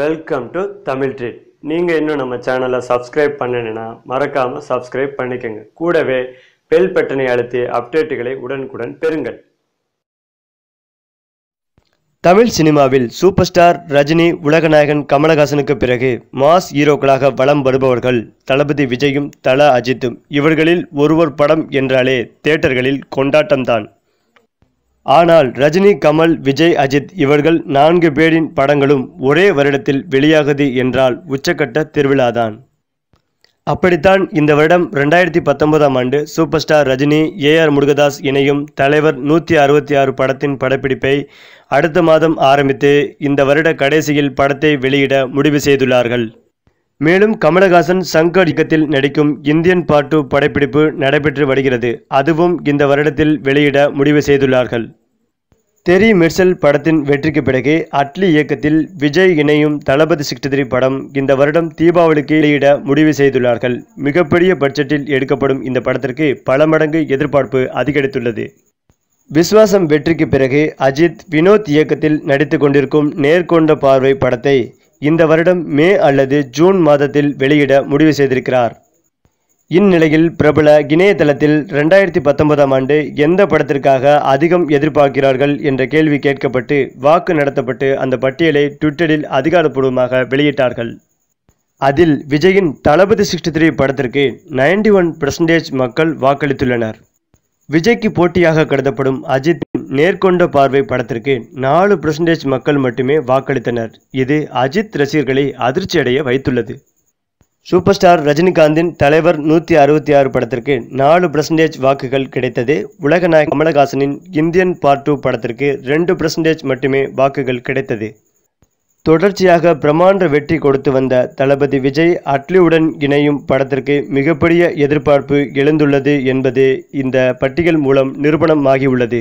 Welcome to Tamil treat நீங்கள் இன்னும் நம்ம சேனலை சப்ஸ்கிரைப் பண்ணணுன்னா மறக்காமல் சப்ஸ்கிரைப் பண்ணிக்கோங்க. கூடவே பெல் பட்டனை அழுத்தி அப்டேட்டுகளை உடனுக்குடன் பெறுங்கள். தமிழ் சினிமாவில் சூப்பர் ஸ்டார் ரஜினி உலகநாயகன் கமலஹாசனுக்கு பிறகு மாஸ் ஹீரோக்களாக வலம் வருபவர்கள் தளபதி விஜயும் தல அஜித்தும் இவர்களில் ஒருவர் படம் என்றாலே தியேட்டர்களில் கொண்டாட்டம்தான். ஆனால் ரஜினி கமல் விஜய் அஜித் இவர்கள் நான்கு பேரின் படங்களும் ஒரே வருடத்தில் வெளியாகுது என்றால் உச்சக்கட்ட திருவிழாதான். அப்படித்தான் இந்த வருடம் ரெண்டாயிரத்தி பத்தொன்பதாம் ஆண்டு super star Rajini AR Murugadoss இணையும் தலைவர் நூற்றி அறுபத்தி ஆறு படத்தின் படப்பிடிப்பை அடுத்த மாதம் ஆரம்பித்து இந்த வருட கடைசியில் படத்தை வெளியிட முடிவு செய்துள்ளார்கள். மேலும் கமலஹாசன் சங்கர் இயக்கத்தில் நடிக்கும் இந்தியன் பார்ட் டூ படப்பிடிப்பு நடைபெற்று வருகிறது. அதுவும் இந்த வருடத்தில் வெளியிட முடிவு செய்துள்ளார்கள். தெரி மெர்சல் படத்தின் வெற்றிக்கு பிறகு அட்லி இயக்கத்தில் விஜய் இணையும் தளபதி சிக்ஸ்டி த்ரீ படம் இந்த வருடம் தீபாவளிக்கு வெளியிட முடிவு செய்துள்ளார்கள். மிகப்பெரிய பட்ஜெட்டில் எடுக்கப்படும் இந்த படத்திற்கு பல மடங்கு எதிர்பார்ப்பு அதிகரித்துள்ளது. விஸ்வாசம் வெற்றிக்கு பிறகு அஜித் வினோத் இயக்கத்தில் நடித்து கொண்டிருக்கும் நேர்கொண்ட பார்வை படத்தை இந்த வருடம் மே அல்லது ஜூன் மாதத்தில் வெளியிட முடிவு செய்திருக்கிறார். இந்நிலையில் பிரபல இணையதளத்தில் ரெண்டாயிரத்தி பத்தொன்பதாம் ஆண்டு எந்த படத்திற்காக அதிகம் எதிர்பார்க்கிறார்கள் என்ற கேள்வி கேட்கப்பட்டு வாக்கு நடத்தப்பட்டு அந்த பட்டியலை ட்விட்டரில் அதிகாரப்பூர்வமாக வெளியிட்டார்கள். அதில் விஜயின் தளபதி சிக்ஸ்டி த்ரீ படத்திற்கு நைன்டி ஒன் பர்சன்டேஜ் மக்கள் வாக்களித்துள்ளனர். விஜய்க்கு போட்டியாக கருதப்படும் அஜித் நேர்கொண்ட பார்வை படத்திற்கு நாலு பர்சன்டேஜ் மக்கள் மட்டுமே வாக்களித்தனர். இது அஜித் ரசிகர்களை அதிர்ச்சியடைய வைத்துள்ளது. சூப்பர் ஸ்டார் ரஜினிகாந்தின் தலைவர் நூற்றி அறுபத்தி ஆறு படத்திற்கு நாலு பர்சன்டேஜ் வாக்குகள் கிடைத்தது. உலகநாயக கமலஹாசனின் இந்தியன் பார்ட் டூ படத்திற்கு ரெண்டு பர்சன்டேஜ் மட்டுமே வாக்குகள் கிடைத்தது. தொடர்ச்சியாக பிரமாண்ட வெற்றி கொடுத்து வந்த தளபதி விஜய் அட்லியுடன் இணையும் படத்திற்கு மிகப்பெரிய எதிர்பார்ப்பு எழுந்துள்ளது என்பது இந்த பட்டியல் மூலம் நிரூபணமாகியுள்ளது.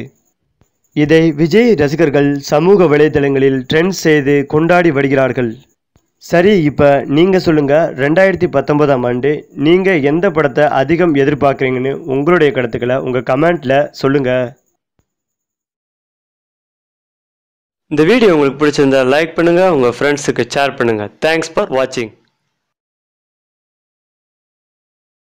இதை விஜய் ரசிகர்கள் சமூக வலைதளங்களில் ட்ரெண்ட் செய்து கொண்டாடி வருகிறார்கள். சரி இப்போ நீங்கள் சொல்லுங்கள் ரெண்டாயிரத்தி பத்தொன்பதாம் ஆண்டு நீங்கள் எந்த படத்தை அதிகம் எதிர்பார்க்குறீங்கன்னு உங்களுடைய கருத்துக்களை உங்கள் கமெண்ட்டில் சொல்லுங்கள் இந்த வீடியோ உங்களுக்கு பிடிச்சிருந்தா லைக் பண்ணுங்கள் உங்கள் ஃப்ரெண்ட்ஸுக்கு ஷேர் பண்ணுங்கள் தேங்க்ஸ் ஃபார் வாட்சிங்